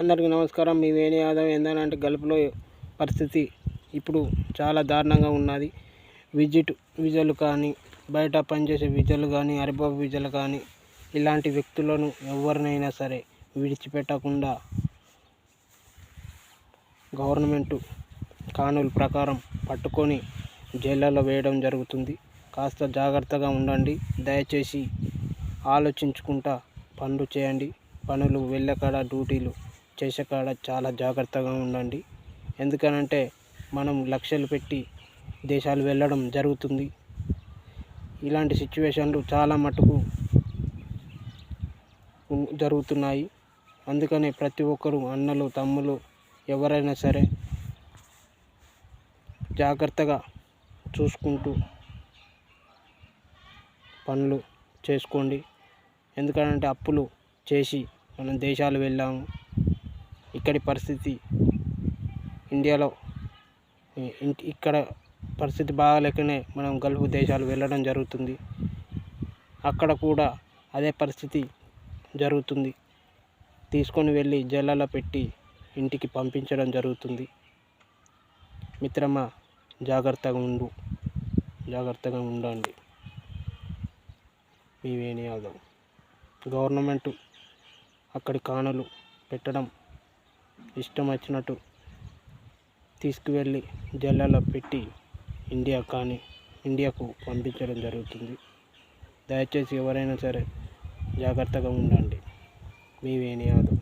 అందరికీ నమస్కారం. మీ వేణి యాదవ్ ఏంటంటే గల్ఫ్లో పరిస్థితి ఇప్పుడు చాలా దారుణంగా ఉన్నది. విజిట్ విజలు కానీ బయట పనిచేసే విజలు కానీ అరిబాబు విజలు కానీ ఇలాంటి వ్యక్తులను ఎవరినైనా సరే విడిచిపెట్టకుండా గవర్నమెంట్ కానూలు ప్రకారం పట్టుకొని జైళ్ళలో వేయడం జరుగుతుంది. కాస్త జాగ్రత్తగా ఉండండి. దయచేసి ఆలోచించుకుంటా పనులు చేయండి. పనులు వెళ్ళకాడ డ్యూటీలు? చేసే కాడ చాలా జాగ్రత్తగా ఉండండి. ఎందుకనంటే మనం లక్ష్యాలు పెట్టి దేశాలు వెళ్ళడం జరుగుతుంది. ఇలాంటి సిచ్యువేషన్లు చాలా మటుకు జరుగుతున్నాయి. అందుకనే ప్రతి ఒక్కరు అన్నలు తమ్ములు ఎవరైనా సరే జాగ్రత్తగా చూసుకుంటూ పనులు చేసుకోండి. ఎందుకంటే అప్పులు చేసి మనం దేశాలు వెళ్ళాము. ఇక్కడి పరిస్థితి ఇండియాలో ఇంటి ఇక్కడ పరిస్థితి బాగాలేకనే మనం గల్ఫ్ దేశాలు వెళ్ళడం జరుగుతుంది. అక్కడ కూడా అదే పరిస్థితి జరుగుతుంది. తీసుకొని వెళ్ళి జైళ్ళలో పెట్టి ఇంటికి పంపించడం జరుగుతుంది. మిత్రమా జాగ్రత్తగా ఉండు. జాగ్రత్తగా ఉండండి. మీ వేణి యాదవ్ గవర్నమెంట్ అక్కడి కానులు పెట్టడం ఇష్టం వచ్చినట్టు తీసుకువెళ్ళి జల్లాలో పెట్టి ఇండియా కానీ ఇండియాకు పంపించడం జరుగుతుంది. దయచేసి ఎవరైనా సరే జాగ్రత్తగా ఉండండి. మీ వేణి యాదవ్